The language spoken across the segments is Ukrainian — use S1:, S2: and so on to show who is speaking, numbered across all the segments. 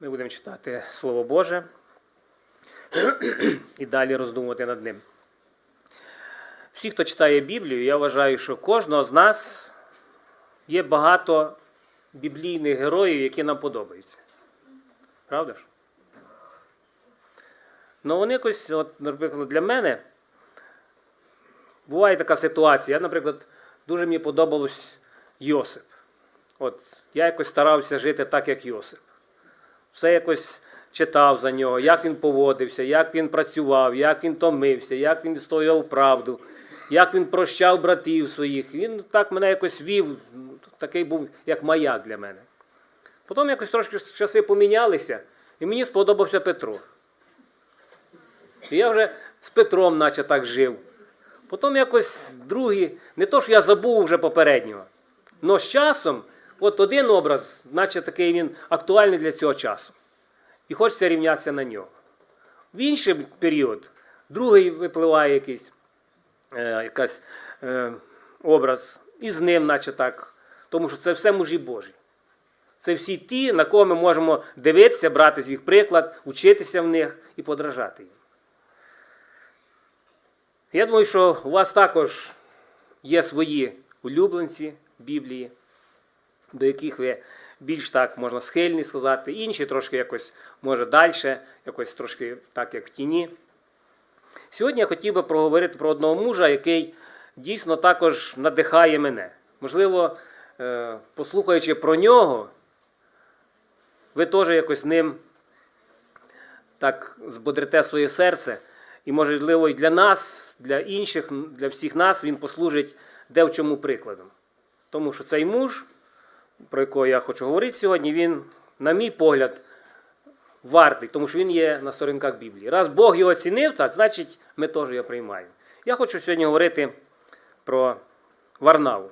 S1: Ми будемо читати Слово Боже і далі роздумувати над ним. Всі, хто читає Біблію, я вважаю, що кожного з нас є багато біблійних героїв, які нам подобаються. Правда ж? Ну, вони якось, от, наприклад, для мене буває така ситуація. Я, наприклад, дуже мені подобалось Йосип. От я якось старався жити так, як Йосип. Все якось читав за нього, як він поводився, як він працював, як він томився, як він стояв правду, як він прощав братів своїх. Він так мене якось вів, такий був як маяк для мене. Потім якось трошки часи помінялися, і мені сподобався Петро. І я вже з Петром, наче так жив. Потім якось другий, не то, що я забув вже попереднього, але з часом, от один образ, наче такий він актуальний для цього часу. І хочеться рівнятися на нього. В інший період, другий випливає якийсь е, е, образ, і з ним, наче так. Тому що це все мужі Божі. Це всі ті, на кого ми можемо дивитися, брати з їх приклад, учитися в них і подражати їм. Я думаю, що у вас також є свої улюбленці Біблії, до яких ви більш так можна схильні сказати, інші трошки якось, може, далі, якось трошки так, як в тіні. Сьогодні я хотів би проговорити про одного мужа, який дійсно також надихає мене. Можливо, е, послухаючи про нього, ви теж якось ним так збодрите своє серце. І, можливо, і для нас, для інших, для всіх нас він послужить де в чому прикладом. Тому що цей муж, про якого я хочу говорити сьогодні, він, на мій погляд, вартий, тому що він є на сторінках Біблії. Раз Бог його оцінив, так, значить ми теж його приймаємо. Я хочу сьогодні говорити про Варнаву.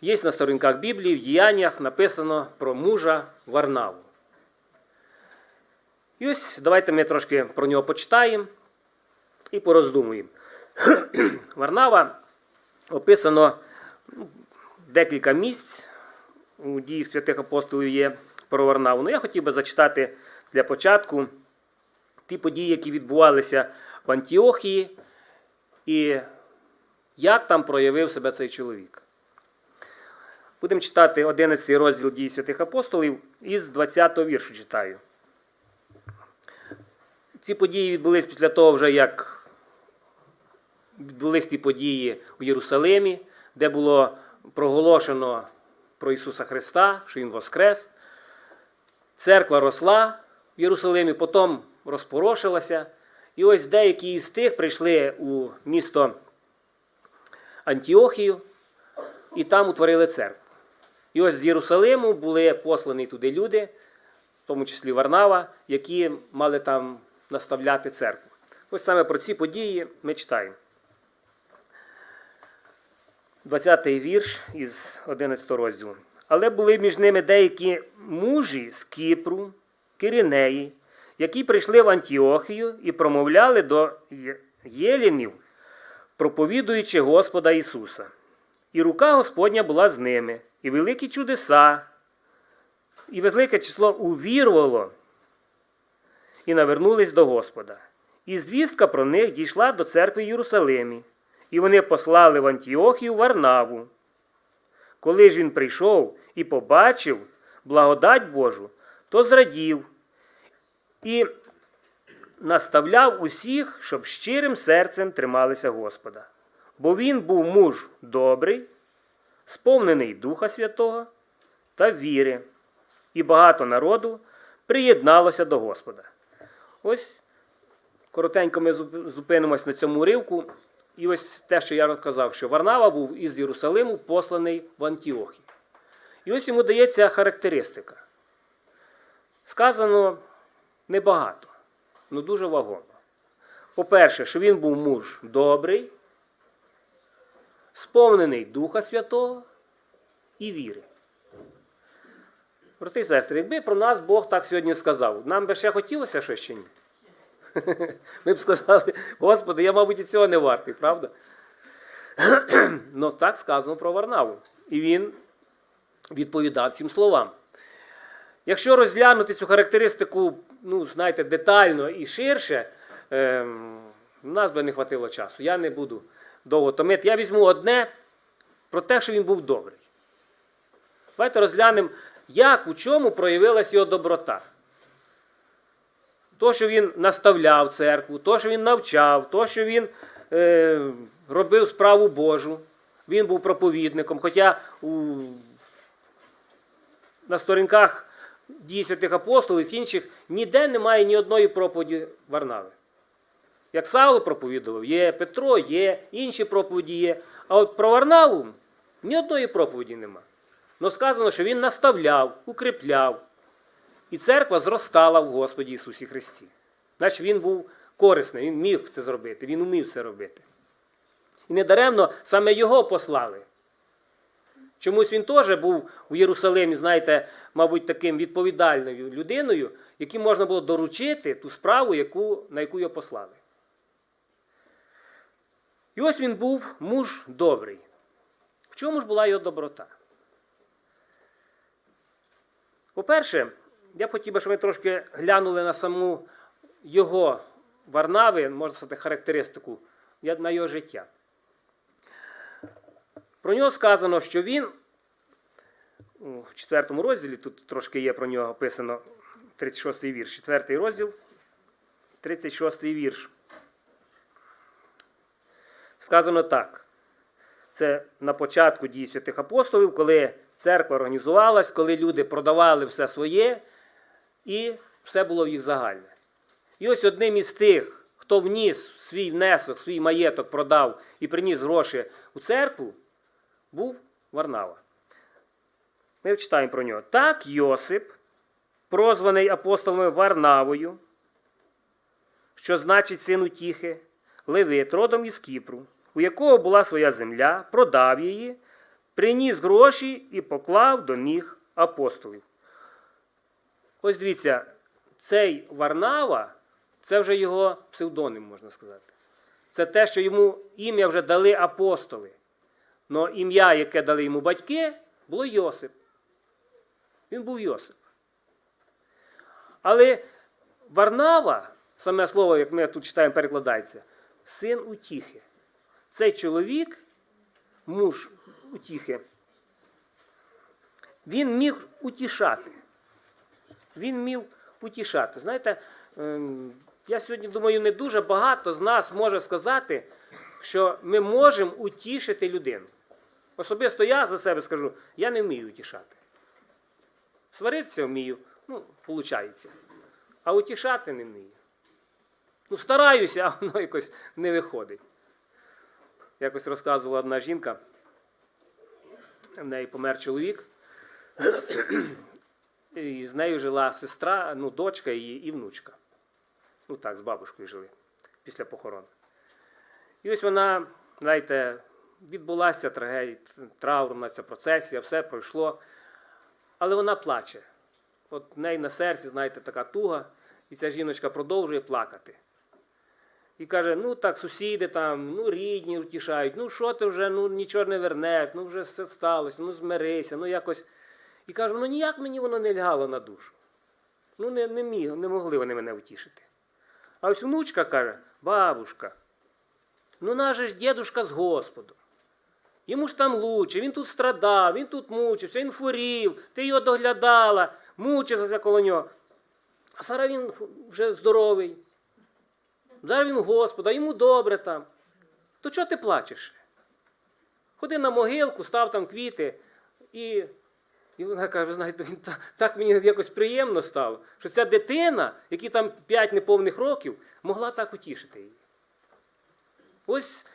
S1: Є на сторінках Біблії, в діяннях написано про мужа Варнаву. І ось давайте ми трошки про нього почитаємо і пороздумуємо. Варнава описано ну, декілька місць у дії святих апостолів є про Варнаву. Ну, я хотів би зачитати для початку ті події, які відбувалися в Антіохії, і як там проявив себе цей чоловік. Будемо читати 11 розділ дій святих апостолів із 20 віршу читаю. Ці події відбулись після того, вже як відбулись ті події у Єрусалимі, де було проголошено про Ісуса Христа, що Він Воскрес. Церква росла в Єрусалимі, потім розпорошилася. І ось деякі із тих прийшли у місто Антіохію і там утворили церкву. І ось з Єрусалиму були послані туди люди, в тому числі Варнава, які мали там наставляти церкву. Ось саме про ці події ми читаємо. 20-й вірш із 11 розділу. Але були між ними деякі мужі з Кіпру, Киринеї, які прийшли в Антіохію і промовляли до Єлінів, проповідуючи Господа Ісуса. І рука Господня була з ними, і великі чудеса, і велике число увірувало і навернулись до Господа. І звістка про них дійшла до церкви Єрусалимі, і вони послали в Антіохію Варнаву. Коли ж він прийшов і побачив благодать Божу, то зрадів і наставляв усіх, щоб щирим серцем трималися Господа. Бо він був муж добрий, сповнений Духа Святого та віри, і багато народу приєдналося до Господа. Ось коротенько ми зупинимось на цьому уривку. І ось те, що я розказав, що Варнава був із Єрусалиму посланий в Антіохію. І ось йому дається характеристика. Сказано небагато, але дуже вагомо. По-перше, що він був муж добрий, сповнений Духа Святого і віри. Брати і сестри, якби про нас Бог так сьогодні сказав, нам би ще хотілося щось чи ні? Ми б сказали, Господи, я, мабуть, і цього не вартий, правда? Ну, так сказано про Варнаву. І він відповідав цим словам. Якщо розглянути цю характеристику, ну, знаєте, детально і ширше, у нас би не хватило часу. Я не буду довго томити. Я візьму одне про те, що він був добрий. Давайте розглянемо, як у чому проявилась його доброта. То, що він наставляв церкву, то, що він навчав, то, що він е, робив справу Божу. Він був проповідником. Хоча у, на сторінках дій святих апостолів інших ніде немає ні одної проповіді Варнави. Як Савло проповідував, є Петро, є, інші проповіді є. А от про Варнаву ні одної проповіді нема. Но сказано, що він наставляв, укріпляв. І церква зростала в Господі Ісусі Христі. Значить, він був корисний, він міг це зробити, він умів це робити. І недаремно саме його послали. Чомусь він теж був у Єрусалимі, знаєте, мабуть, таким відповідальною людиною, яким можна було доручити ту справу, яку, на яку його послали. І ось він був муж добрий. В чому ж була його доброта? По-перше, я б хотів би, щоб ми трошки глянули на саму його Варнави, можна сказати, характеристику на його життя. Про нього сказано, що він у четвертому розділі, тут трошки є про нього описано 36-й вірш, четвертий розділ, 36-й вірш. Сказано так. Це на початку дій святих апостолів, коли церква організувалась, коли люди продавали все своє, і все було в їх загальне. І ось одним із тих, хто вніс свій внесок, свій маєток продав і приніс гроші у церкву, був Варнава. Ми читаємо про нього. Так Йосип, прозваний апостолами Варнавою, що значить син Утіхи, Левит, родом із Кіпру, у якого була своя земля, продав її, приніс гроші і поклав до ніг апостолів. Ось дивіться, цей Варнава це вже його псевдоним, можна сказати. Це те, що йому ім'я вже дали апостоли. Но ім'я, яке дали йому батьки, було Йосип. Він був Йосип. Але Варнава, саме слово, як ми тут читаємо, перекладається, син утіхи. Цей чоловік, муж утіхи, він міг утішати. Він міг утішати. Знаєте, ем, я сьогодні думаю, не дуже багато з нас може сказати, що ми можемо утішити людину. Особисто я за себе скажу, я не вмію утішати. Сваритися вмію, ну, виходить. А утішати не вмію. Ну, стараюся, а воно якось не виходить. Якось розказувала одна жінка, в неї помер чоловік, і з нею жила сестра, ну, дочка її і внучка. Ну так, з бабушкою жили після похорон. І ось вона, знаєте, відбулася трагедія, траурна ця процесія, все пройшло. Але вона плаче. От в неї на серці, знаєте, така туга, і ця жіночка продовжує плакати. І каже: ну так, сусіди там, ну рідні утішають, ну що ти вже, ну нічого не вернеш, ну вже все сталося, ну змирися, ну якось. І каже, ну ніяк мені воно не лягало на душу. Ну не, не, міг, не могли вони мене утішити. А ось внучка каже, бабушка, ну наш ж дідушка з Господом. Йому ж там лучше, він тут страдав, він тут мучився, він хворів, ти його доглядала, мучився коло нього. А зараз він вже здоровий. Зараз він Господа, йому добре там. То чого ти плачеш? Ходи на могилку, став там квіти. І, і вона каже, ви знаєте, він так, так мені якось приємно стало, що ця дитина, якій там 5 неповних років, могла так утішити її. Ось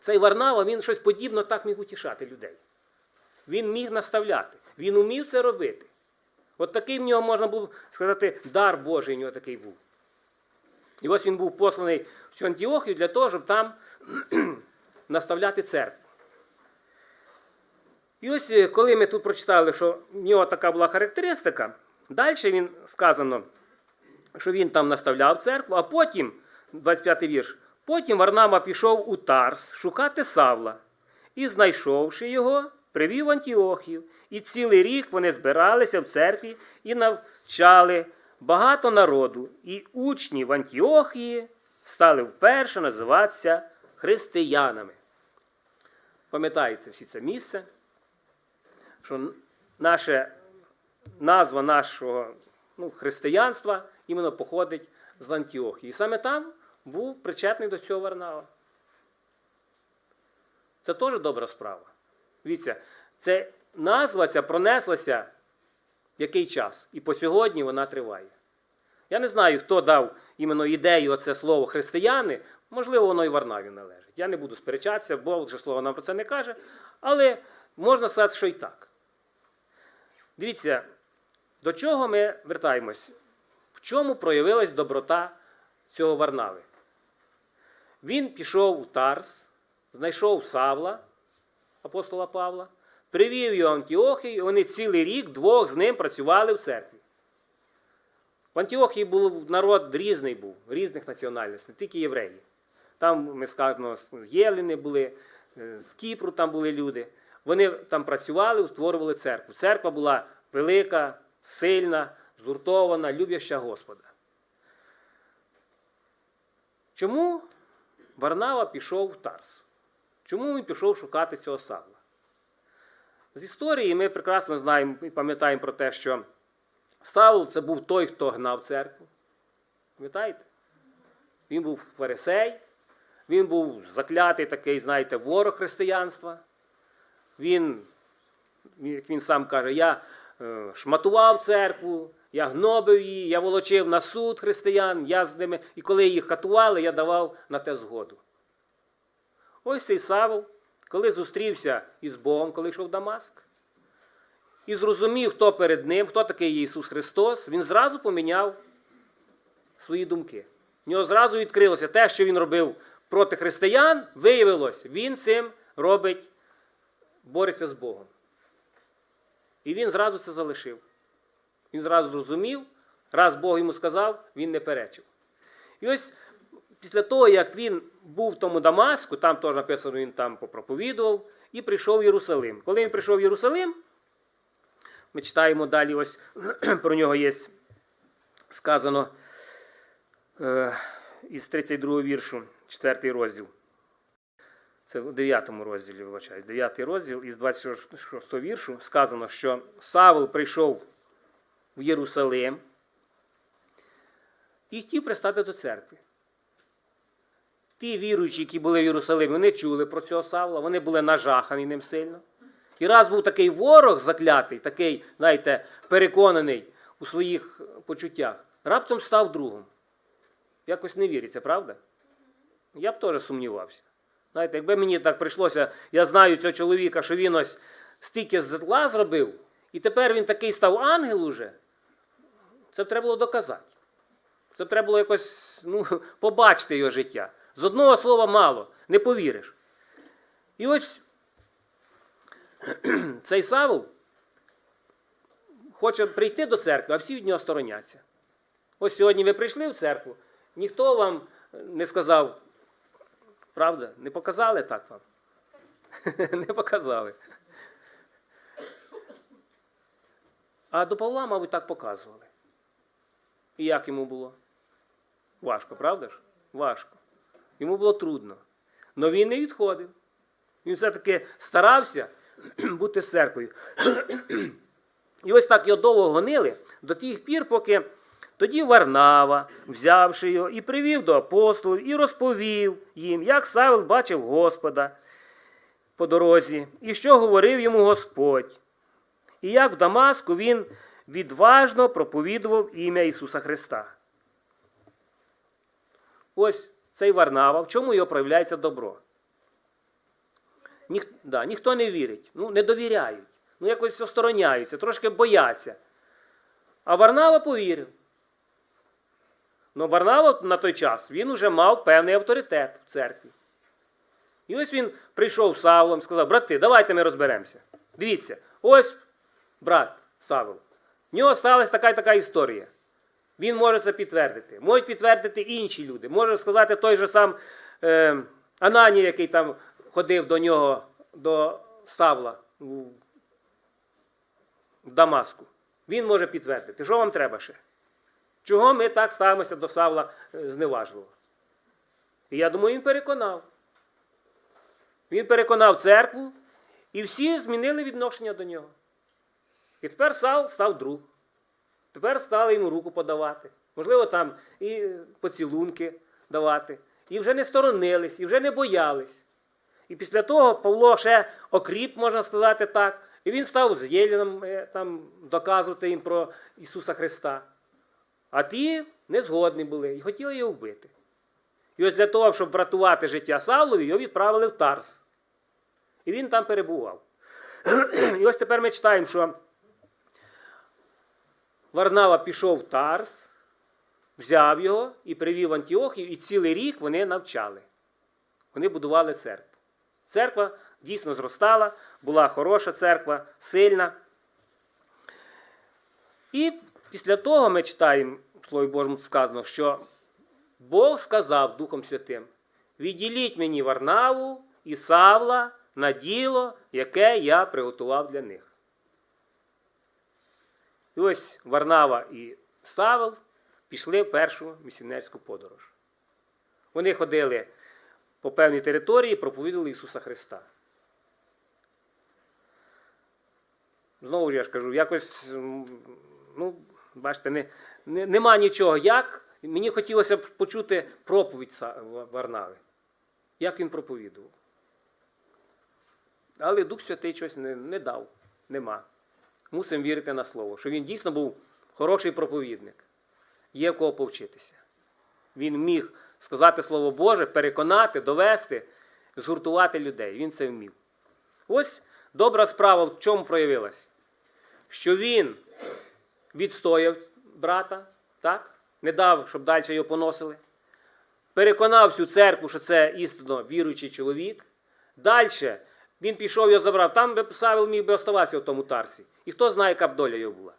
S1: цей Варнава, він щось подібно так міг утішати людей. Він міг наставляти, він умів це робити. От такий в нього можна було сказати, дар Божий у нього такий був. І ось він був посланий в цю Антіохію для того, щоб там наставляти церкву. І ось е, коли ми тут прочитали, що в нього така була характеристика, далі він сказано, що він там наставляв церкву, а потім, 25 й вірш, потім Варнама пішов у Тарс шукати Савла і, знайшовши його, привів в Антіохію І цілий рік вони збиралися в церкві і навчали багато народу. І учні в Антіохії стали вперше називатися християнами. Пам'ятаєте всі це місце, що наша назва нашого ну, християнства іменно походить з Антіохії. І саме там був причетний до цього Варнава. Це теж добра справа. Дивіться, це назва ця пронеслася в який час. І по сьогодні вона триває. Я не знаю, хто дав іменно ідею оце слово християни. Можливо, воно і Варнаві належить. Я не буду сперечатися, бо вже слово нам про це не каже. Але можна сказати, що і так. Дивіться, до чого ми вертаємось? В чому проявилась доброта цього Варнави? Він пішов у Тарс, знайшов Савла, апостола Павла, привів його в Антіохію, і вони цілий рік двох з ним працювали в церкві. В Антіохії був народ різний був, різних національностей, не тільки євреї. Там, ми скажемо, з Єліни були, е, з Кіпру там були люди. Вони там працювали, утворювали церкву. Церква була велика, сильна, згуртована, любяща Господа. Чому Варнава пішов в Тарс? Чому він пішов шукати цього Савла? З історії ми прекрасно знаємо і пам'ятаємо про те, що Савл це був той, хто гнав церкву. Пам'ятаєте? Він був фарисей, він був заклятий такий, знаєте, ворог християнства. Він, як він сам каже, я е, шматував церкву, я гнобив її, я волочив на суд християн, я з ними, і коли їх катували, я давав на те згоду. Ось цей Савл, коли зустрівся із Богом, коли йшов в Дамаск, і зрозумів, хто перед ним, хто такий Ісус Христос, він зразу поміняв свої думки. В нього зразу відкрилося те, що він робив проти християн, виявилось, він цим робить, бореться з Богом. І він зразу це залишив. Він зразу зрозумів, раз Бог йому сказав, він не перечив. І ось після того, як він був в тому Дамаску, там теж написано, він там попроповідував, і прийшов в Єрусалим. Коли він прийшов в Єрусалим, ми читаємо далі, ось про нього є сказано е, із 32 віршу, 4 розділ. Це в 9 розділі, вибачаюсь, 9 розділ із 26 віршу сказано, що Савл прийшов в Єрусалим і хотів пристати до церкви. Ті віруючі, які були в Єрусалимі, вони чули про цього Савла, вони були нажахані ним сильно. І раз був такий ворог заклятий, такий, знаєте, переконаний у своїх почуттях, раптом став другом. Якось не віриться, правда? Я б теж сумнівався. Знаєте, якби мені так прийшлося, я знаю цього чоловіка, що він ось стільки зла зробив, і тепер він такий став ангел уже, це б треба було доказати. Це б треба було якось ну, побачити його життя. З одного слова мало, не повіриш. І ось цей Савл хоче прийти до церкви, а всі від нього стороняться. Ось сьогодні ви прийшли в церкву, ніхто вам не сказав, правда, не показали так вам? Не показали. А до Павла, мабуть, так показували. І як йому було? Важко, правда ж? Важко. Йому було трудно. Але він не відходив. Він все-таки старався бути церквою. І ось так його довго гонили до тих пір, поки тоді Варнава, взявши його, і привів до апостолів, і розповів їм, як Савел бачив Господа по дорозі, і що говорив йому Господь, і як в Дамаску він відважно проповідував ім'я Ісуса Христа. Ось цей Варнава, в чому його проявляється добро. Ніх, да, ніхто не вірить, ну, не довіряють, ну якось остороняються, трошки бояться. А Варнава повірив. Ну, Варнава на той час він вже мав певний авторитет в церкві. І ось він прийшов з Савлом, сказав, брати, давайте ми розберемося. Дивіться, ось брат Савл. В нього сталася така і така історія. Він може це підтвердити. Можуть підтвердити інші люди. Може сказати той же сам е, Ананій, який там ходив до нього, до Савла. в Дамаску. Він може підтвердити, що вам треба ще? Чого ми так ставимося до Савла е, зневажливо? І я думаю, він переконав. Він переконав церкву, і всі змінили відношення до нього. І тепер Савл став друг. Тепер стали йому руку подавати. Можливо, там і поцілунки давати. І вже не сторонились, і вже не боялись. І після того Павло ще окріп, можна сказати так, і він став з Єліном е, там, доказувати їм про Ісуса Христа. А ті не згодні були і хотіли його вбити. І ось для того, щоб врятувати життя Савлові, його відправили в Тарс. І він там перебував. І ось тепер ми читаємо, що Варнава пішов в Тарс, взяв його і привів в Антіохію, і цілий рік вони навчали. Вони будували церкву. Церква дійсно зростала, була хороша церква, сильна. І після того ми читаємо, в Слові Божому сказано, що Бог сказав Духом Святим: відділіть мені Варнаву і Савла на діло, яке я приготував для них. І ось Варнава і Савел пішли в першу місіонерську подорож. Вони ходили по певній території проповідали Ісуса Христа. Знову ж я ж кажу, якось, ну, бачите, не, не, нема нічого. Як? Мені хотілося б почути проповідь Варнави. Як він проповідував. Але Дух Святий щось не, не дав. Нема. Мусимо вірити на слово, що він дійсно був хороший проповідник. Є кого повчитися. Він міг сказати Слово Боже, переконати, довести, згуртувати людей. Він це вмів. Ось добра справа в чому проявилась? Що він відстояв брата, так? не дав, щоб далі його поносили. Переконав всю церкву, що це істинно віруючий чоловік. Далі він пішов його забрав. Там би Савел міг би оставатися в тому тарсі. І хто знає, яка б доля його була.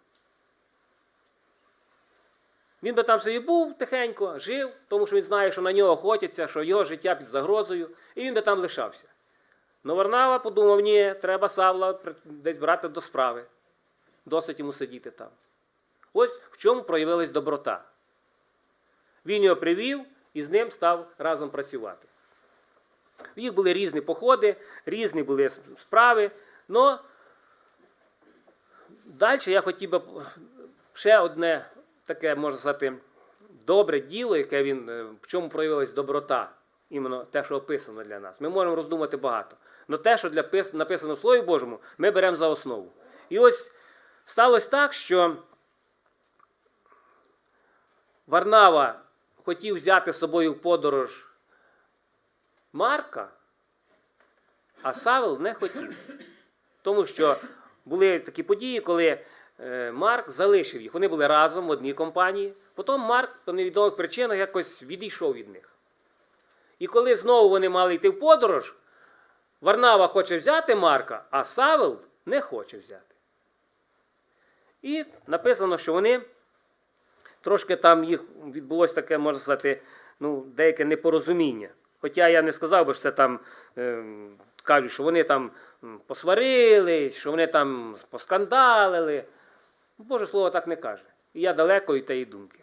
S1: Він би там собі був тихенько, жив, тому що він знає, що на нього охотяться, що його життя під загрозою, і він би там лишався. Но Варнава подумав, ні, треба Савла десь брати до справи. Досить йому сидіти там. Ось в чому проявилась доброта. Він його привів і з ним став разом працювати. В їх були різні походи, різні були справи. Но далі я хотів би ще одне таке, можна сказати, добре діло, яке він, е, в чому проявилась доброта, іменно те, що описано для нас. Ми можемо роздумати багато. Але те, що для, написано в Слові Божому, ми беремо за основу. І ось сталося так, що Варнава хотів взяти з собою в подорож Марка, а Савел не хотів. Тому що були такі події, коли е, Марк залишив їх. Вони були разом в одній компанії. Потім Марк по невідомих причинах якось відійшов від них. І коли знову вони мали йти в подорож, Варнава хоче взяти Марка, а Савел не хоче взяти. І написано, що вони трошки там їх відбулося таке, можна сказати, ну, деяке непорозуміння. Хоча я не сказав би, що це там е, кажуть, що вони там посварились, що вони там поскандалили. Боже слово так не каже. І я далеко від тієї думки.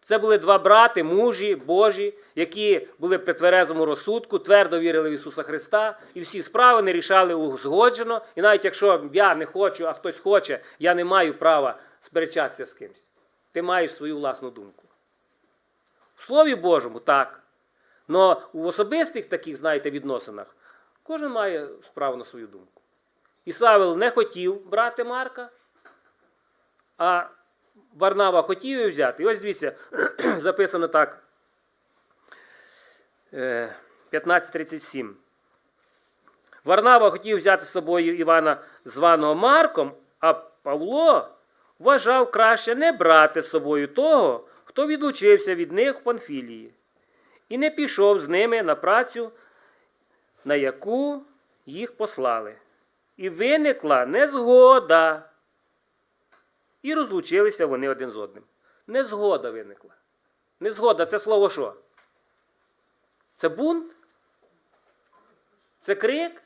S1: Це були два брати, мужі, Божі, які були при тверезому розсудку, твердо вірили в Ісуса Христа, і всі справи не рішали узгоджено. І навіть якщо я не хочу, а хтось хоче, я не маю права сперечатися з кимось. Ти маєш свою власну думку. В Слові Божому так. Но в особистих таких, знаєте, відносинах кожен має справу на свою думку. І Савел не хотів брати Марка, а Варнава хотів її взяти. І ось дивіться, записано так. е, 15.37. Варнава хотів взяти з собою Івана, званого Марком, а Павло вважав краще не брати з собою того, хто відлучився від них в Панфілії, і не пішов з ними на працю, на яку їх послали. І виникла незгода. І розлучилися вони один з одним. Незгода виникла. Незгода це слово що? Це бунт? Це крик?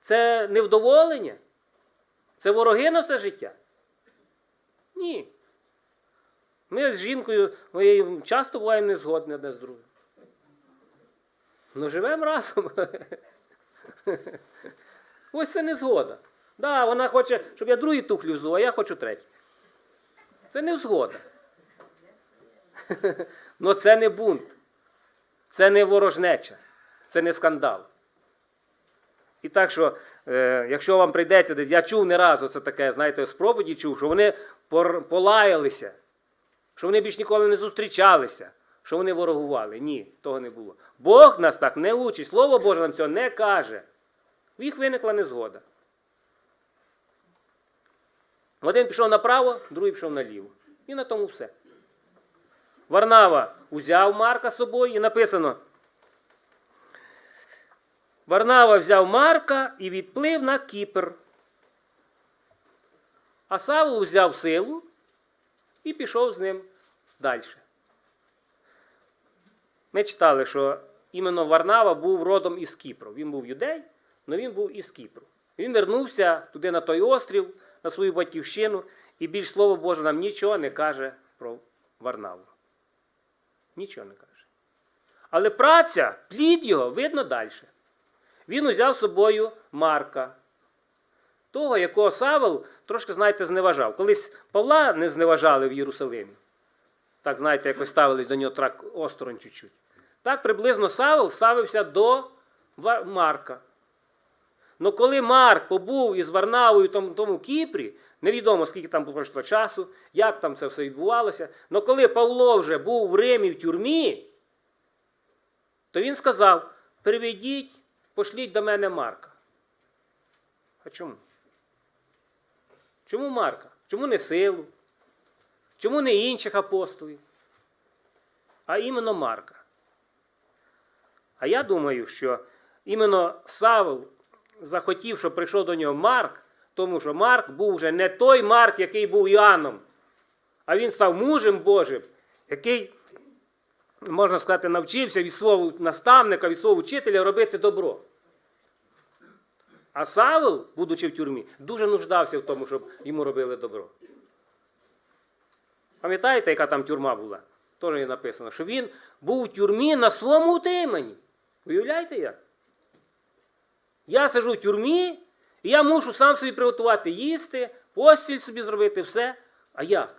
S1: Це невдоволення? Це вороги на все життя? Ні. Ми з жінкою моєю часто буваємо не згодні одне з другим. Ну живемо разом. Ось це не згода. Да, вона хоче, щоб я другий туфлі взув, а я хочу третій. Це не згода. Ну це не бунт. Це не ворожнеча, це не скандал. І так що, е, якщо вам прийдеться десь, я чув не раз оце таке, знаєте, проповіді чув, що вони полаялися, що вони більш ніколи не зустрічалися, що вони ворогували. Ні, того не було. Бог нас так не учить, Слово Боже нам цього не каже. В їх виникла незгода. Один пішов направо, другий пішов наліво. І на тому все. Варнава узяв Марка з собою і написано. Варнава взяв Марка і відплив на Кіпр. А Савл узяв силу і пішов з ним далі. Ми читали, що іменно Варнава був родом із Кіпру. Він був юдей, але він був із Кіпру. Він вернувся туди на той острів, на свою батьківщину, і більш слово Боже нам нічого не каже про Варнаву. Нічого не каже. Але праця, плід його видно далі. Він узяв з собою Марка, того, якого Савел трошки, знаєте, зневажав. Колись Павла не зневажали в Єрусалимі. Так, знаєте, якось ставились до нього трак осторонь чуть-чуть. Так приблизно Савел ставився до Марка. Ну коли Марк побув із Варнавою в тому, Кіпрі, невідомо скільки там пройшло часу, як там це все відбувалося. але коли Павло вже був в Римі в тюрмі, то він сказав: приведіть, пошліть до мене Марка. А чому? Чому Марка? Чому не силу? Чому не інших апостолів? А іменно Марка. А я думаю, що іменно Савл захотів, щоб прийшов до нього Марк, тому що Марк був вже не той Марк, який був Іоанном, а він став мужем Божим, який, можна сказати, навчився від свого наставника, від свого вчителя робити добро. А Савл, будучи в тюрмі, дуже нуждався в тому, щоб йому робили добро. Пам'ятаєте, яка там тюрма була? Теж є написано, що він був у тюрмі на своєму утриманні. Уявляєте як? Я сижу в тюрмі, і я мушу сам собі приготувати їсти, постіль собі зробити, все. А як?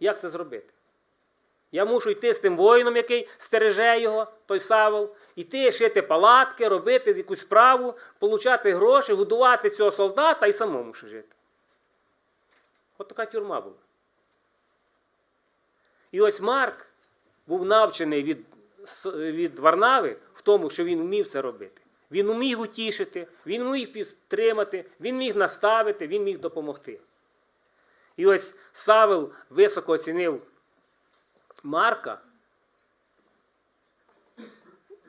S1: Як це зробити? Я мушу йти з тим воїном, який стереже його, той Савол, йти шити палатки, робити якусь справу, получати гроші, годувати цього солдата і самому ще жити. От така тюрма була. І ось Марк був навчений від, від Варнави в тому, що він вмів це робити. Він уміг утішити, він міг підтримати, він міг наставити, він міг допомогти. І ось Савел високо оцінив Марка,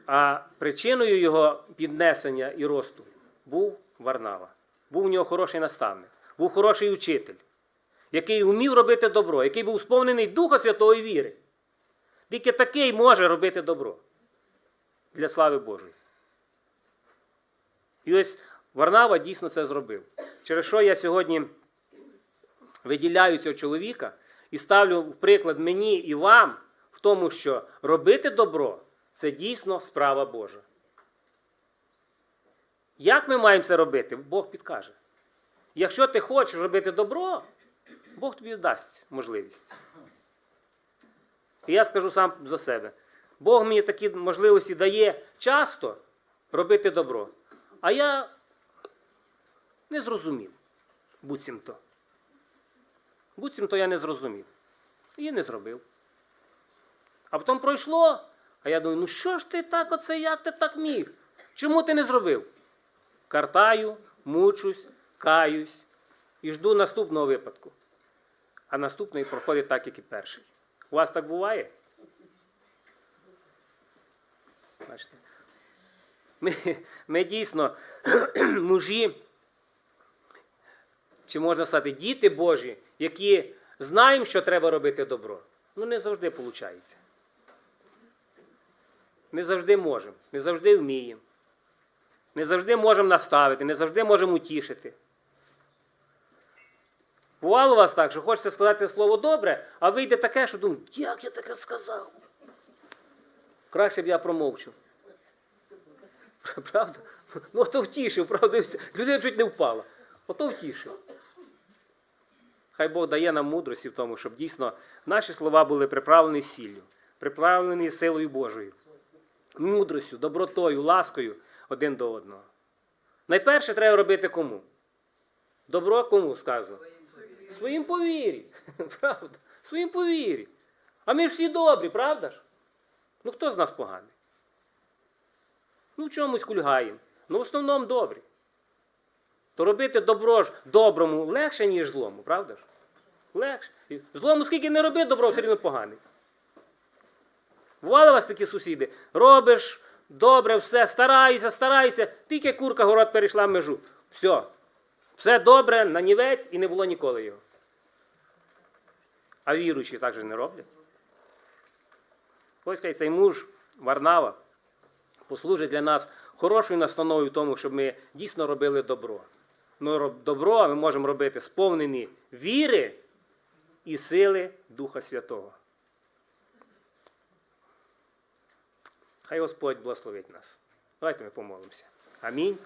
S1: а причиною його піднесення і росту був Варнава. Був у нього хороший наставник, був хороший учитель, який вмів робити добро, який був сповнений Духа Святої віри. Тільки такий може робити добро для слави Божої. І ось Варнава дійсно це зробив. Через що я сьогодні виділяю цього чоловіка і ставлю в приклад мені і вам в тому, що робити добро це дійсно справа Божа. Як ми маємо це робити? Бог підкаже. Якщо ти хочеш робити добро, Бог тобі дасть можливість. І я скажу сам за себе. Бог мені такі можливості дає часто робити добро. А я не зрозумів. Буцімто. Буцімто я не зрозумів. І не зробив. А потім пройшло. А я думаю, ну що ж ти так, оце, як ти так міг? Чому ти не зробив? Картаю, мучусь, каюсь і жду наступного випадку. А наступний проходить так, як і перший. У вас так буває? Бачите? Ми, ми дійсно мужі, чи можна сказати, діти Божі, які знаємо, що треба робити добро. Ну не завжди виходить. Не завжди можемо, не завжди вміємо. Не завжди можемо наставити, не завжди можемо утішити. Бувало у вас так, що хочеться сказати слово добре, а вийде таке, що думаєте, як я таке сказав? Краще б я промовчав. Правда? Ну, ото втішив, правда, людина чуть не впала. Ото втішив. Хай Бог дає нам мудрості в тому, щоб дійсно наші слова були приправлені сіллю, приправлені силою Божою, мудростю, добротою, ласкою один до одного. Найперше треба робити кому? Добро кому сказано? Своїм повірі. Правда? Своїм повірі. А ми ж всі добрі, правда ж? Ну хто з нас поганий? Ну в чомусь кульгаємо. Ну в основному добрі. То робити добро ж доброму легше, ніж злому, правда ж? Легше. Злому скільки не роби, добро все рівно поганий. Бували вас такі сусіди? Робиш добре, все, старайся, старайся, тільки курка город перейшла межу. Все. Все добре, нанівець і не було ніколи його. А віруючі так же не роблять. Ось хай цей муж Варнава послужить для нас хорошою настановою в тому, щоб ми дійсно робили добро. Роб- добро ми можемо робити сповнені віри і сили Духа Святого. Хай Господь благословить нас. Давайте ми помолимося. Амінь.